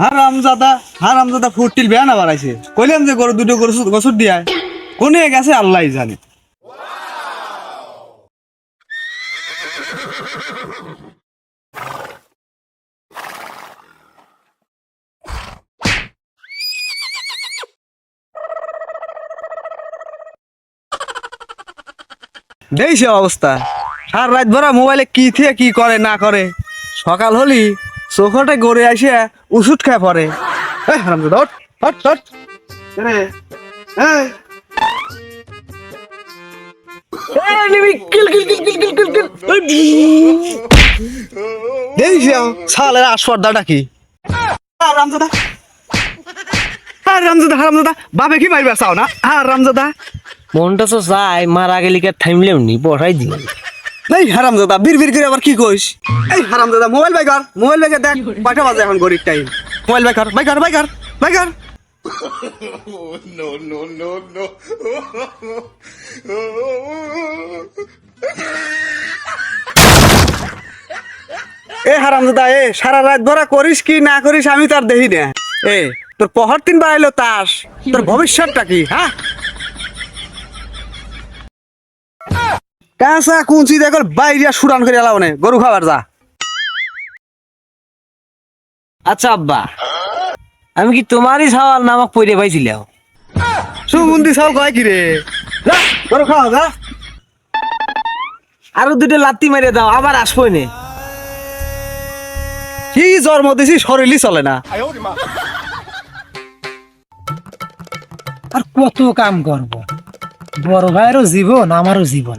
হারাম জাদা হারাম জাদা ফুটিল বেয়া না বাড়াইছে। কইলাম যে গরু দুটো গরু গছর দিয়া কোনে গেছে আল্লাহ জানে। দেখছে অবস্থা। সার রাত ভরা মোবাইলে কি থেকে কি করে, না করে। সকাল হলি চোখটে গড়ে আসে ওষুধ খায় পরে এই। হারামজাদা, সালের আসপর্দাটা কি? হারামজাদা। হারামজাদা বাবে কি মারবে চাও না? হারামজাদা। মনটা তো চাই মারা গেলি কে থামলেও নি? বসাই দিই। এই হারাম দাদা বীর বীর করে আবার কি কইস? এই হারাম দাদা মোবাইল বাই কর মোবাইল বাই দেখ কয়টা বাজে এখন গরিব টাইম মোবাইল বাই কর বাই কর বাই কর বাই কর। এ হারাম দাদা এ সারা রাত ভরা করিস কি না করিস আমি তার দেখি না। এ তোর পহর তিন বাড়াইলো তাস তোর ভবিষ্যৎটা কি হ্যাঁ? কাঁচা কুঞ্চি দেখল বাইরিয়া সুরান করে এলাও নে। গরু খাবার যা। আচ্ছা আব্বা। আমি কি তোমারই সওয়াল নামক পড়ে পাইছিলাম সুমন্দি সব কয় কি রে? যা, গরু খাওয়া যা। আরও দুটো লাত্তি মেরে দাও আবার আসব নে। কি জন্ম দিছি শরীরই চলে না। আর কত কাম করব? বড় ভাইয়েরও জীবন আমারও জীবন।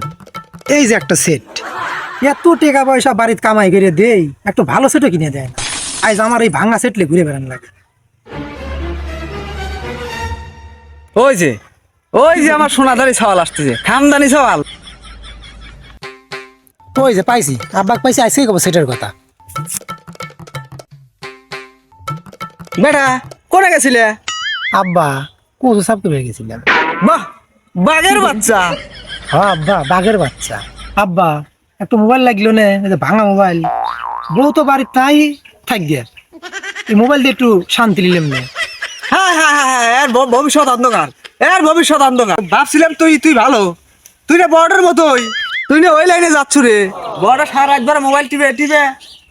এই যে একটা সেট এত টাকা পয়সা বাড়িতে কামাই করে দেই একটু ভালো সেটও কিনে দেয় না। আজ আমার এই ভাঙা সেটলে ঘুরে বেড়ান লাগে। ওই যে ওই যে আমার সোনাদারি সওয়াল আসতেছে খামদানি সওয়াল। ওই যে পাইছি আব্বাক পাইছি আজকে কব সেটের কথা। বেটা কোনে গেছিলে? আব্বা কচু সাপকে বেড়ে গেছিলাম। বাহ বাঘের বাচ্চা। আব্বা বাঘের বাচ্চা। আব্বা একটা মোবাইল লাগল না ভাঙা মোবাইল বউ তো বাড়ির তাই থাক এই মোবাইল দিয়ে একটু শান্তি নিলাম না। হ্যাঁ হ্যাঁ হ্যাঁ হ্যাঁ, ভবিষ্যৎ অন্ধকার। এর ভবিষ্যৎ অন্ধকার। ভাবছিলাম তুই তুই ভালো। তুই না বড়ের মতোই। তুই না ওই লাইনে যাচ্ছ রে। বড় সারা ধরে মোবাইল টিপে টিপে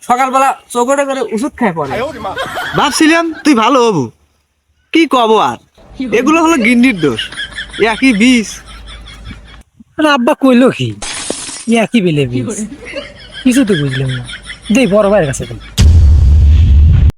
সকালবেলা চৌকটে করে ওষুধ খায় পড়ে। ভাবছিলাম তুই ভালো হবু। কি কব আর? এগুলো হলো গিন্নির দোষ। একই বিষ। আরে আব্বা কইল কি? একই কি বেলে কিছু তো বুঝলাম না। দেই বড় ভাইয়ের কাছে